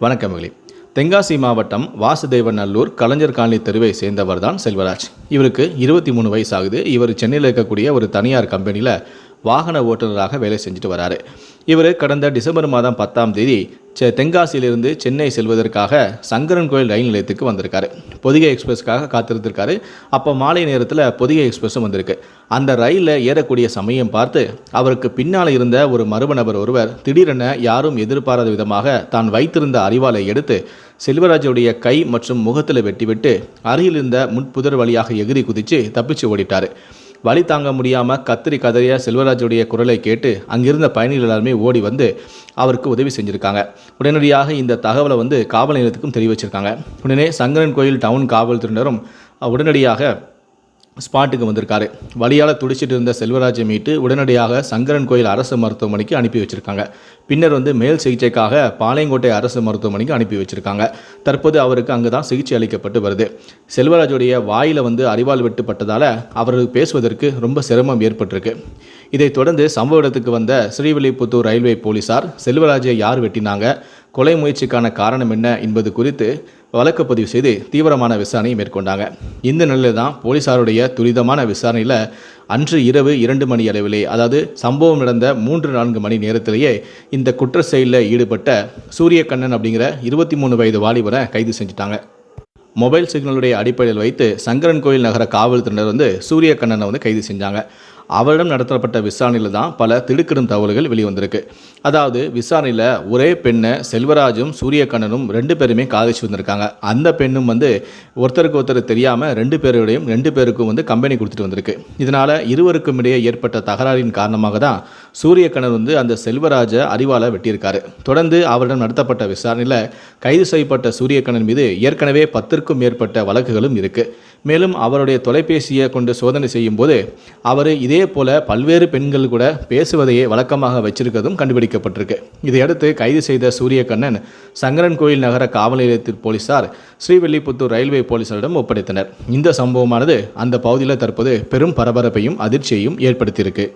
வணக்கமகளி தென்காசி மாவட்டம் வாசுதேவநல்லூர் கலைஞர் காலனி தெருவை சேர்ந்தவர் தான் செல்வராஜ். இவருக்கு இருபத்தி மூணு வயசு ஆகுது இவர் சென்னையில் இருக்கக்கூடிய ஒரு தனியார் கம்பெனியில் வாகன ஓட்டுநராக வேலை செஞ்சுட்டு வராரு. இவர் கடந்த டிசம்பர் மாதம் பத்தாம் தேதி செ தென்காசியிலிருந்து சென்னை செல்வதற்காக சங்கரன் கோயில் ரயில் நிலையத்துக்கு வந்திருக்காரு. பொதிகை எக்ஸ்பிரஸ்க்காக காத்திருந்திருக்காரு. அப்போ மாலை நேரத்தில் பொதிகை எக்ஸ்பிரஸும் வந்திருக்கு. அந்த ரயிலில் ஏறக்கூடிய சமயம் பார்த்து அவருக்கு பின்னால் இருந்த ஒரு மர்ம நபர் ஒருவர் திடீரென யாரும் எதிர்பாராத விதமாக தான் வைத்திருந்த அறிவாலை எடுத்து செல்வராஜுடைய கை மற்றும் முகத்தில் வெட்டிவிட்டு அருகில் இருந்த வழியாக எகிரி குதித்து தப்பிச்சு ஓடிட்டார். வழி தாங்க முடியாமல் கத்திரி கதறிய செல்வராஜுடைய குரலை கேட்டு அங்கிருந்த பயணிகள் எல்லாருமே ஓடி வந்து அவருக்கு உதவி செஞ்சுருக்காங்க. உடனடியாக இந்த தகவலை வந்து காவல் நிலையத்துக்கும் தெரிவிச்சிருக்காங்க. உடனே சங்கரன் கோயில் டவுன் காவல்துறையினரும் உடனடியாக ஸ்பாட்டுக்கு வந்திருக்காரு. வழியால் துடிச்சிட்டு இருந்த செல்வராஜை மீட்டு உடனடியாக சங்கரன் கோயில் அரசு மருத்துவமனைக்கு அனுப்பி வச்சிருக்காங்க. பின்னர் வந்து மேல் சிகிச்சைக்காக பாளையங்கோட்டை அரசு மருத்துவமனைக்கு அனுப்பி வச்சிருக்காங்க. தற்போது அவருக்கு அங்கே தான் சிகிச்சை அளிக்கப்பட்டு வருது. செல்வராஜுடைய வாயில் வந்து அறிவால் வெட்டுப்பட்டதால் அவர் பேசுவதற்கு ரொம்ப சிரமம் ஏற்பட்டிருக்கு. இதைத் தொடர்ந்து சம்பவ இடத்துக்கு வந்த ஸ்ரீவில்லிபுத்தூர் ரயில்வே போலீசார் செல்வராஜை யார் வெட்டினாங்க? கொலை முயற்சிக்கான காரணம் என்ன என்பது குறித்து வழக்கு பதிவு செய்து தீவிரமான விசாரணையை மேற்கொண்டாங்க. இந்த நிலையில் தான் போலீசாருடைய துரிதமான விசாரணையில் அன்று இரவு இரண்டு மணி அளவிலே அதாவது சம்பவம் நடந்த மூன்று நான்கு மணி நேரத்திலேயே இந்த குற்ற செயலில் ஈடுபட்ட சூரியகண்ணன் அப்படிங்கிற இருபத்தி மூணு வயது வாலிபரை கைது செஞ்சுட்டாங்க. மொபைல் சிக்னலுடைய அடிப்படையில் வைத்து சங்கரன் கோயில் நகர காவல்துறையினர் வந்து சூரியகண்ணனை வந்து கைது செஞ்சாங்க. அவரிடம் நடத்தப்பட்ட விசாரணையில் தான் பல திடுக்கிடும் தகவல்கள் வெளிவந்திருக்கு. அதாவது விசாரணையில் ஒரே பெண்ணை செல்வராஜும் சூரியகண்ணனும் ரெண்டு பேருமே காதலிச்சு வந்திருக்காங்க. அந்த பெண்ணும் வந்து ஒருத்தருக்கு ஒருத்தர் தெரியாமல் ரெண்டு பேருடையும் ரெண்டு பேருக்கும் வந்து கம்பெனி கொடுத்துட்டு வந்திருக்கு. இதனால் இருவருக்கும் இடையே ஏற்பட்ட தகராறின் காரணமாக தான் சூரியகண்ணன் வந்து அந்த செல்வராஜை அறிவால் வெட்டியிருக்காரு. தொடர்ந்து அவரிடம் நடத்தப்பட்ட விசாரணையில் கைது செய்யப்பட்ட சூரியகண்ணன் மீது ஏற்கனவே பத்திற்கும் மேற்பட்ட வழக்குகளும் இருக்குது மேலும் அவருடைய தொலைபேசியை கொண்டு சோதனை செய்யும் போது அவர் இதே போல பல்வேறு பெண்கள் கூட பேசுவதையே வழக்கமாக வச்சிருக்கிறதும் கண்டுபிடிக்கப்பட்டிருக்கு. இதையடுத்து கைது செய்த சூரியகண்ணன் சங்கரன் கோயில் நகர காவல் நிலையத்தில் போலீசார் ஸ்ரீவில்லிபுத்தூர் ரயில்வே போலீசாரிடம் ஒப்படைத்தனர். இந்த சம்பவமானது அந்த பகுதியில் தற்போது பெரும் பரபரப்பையும் அதிர்ச்சியையும் ஏற்படுத்தியிருக்கு.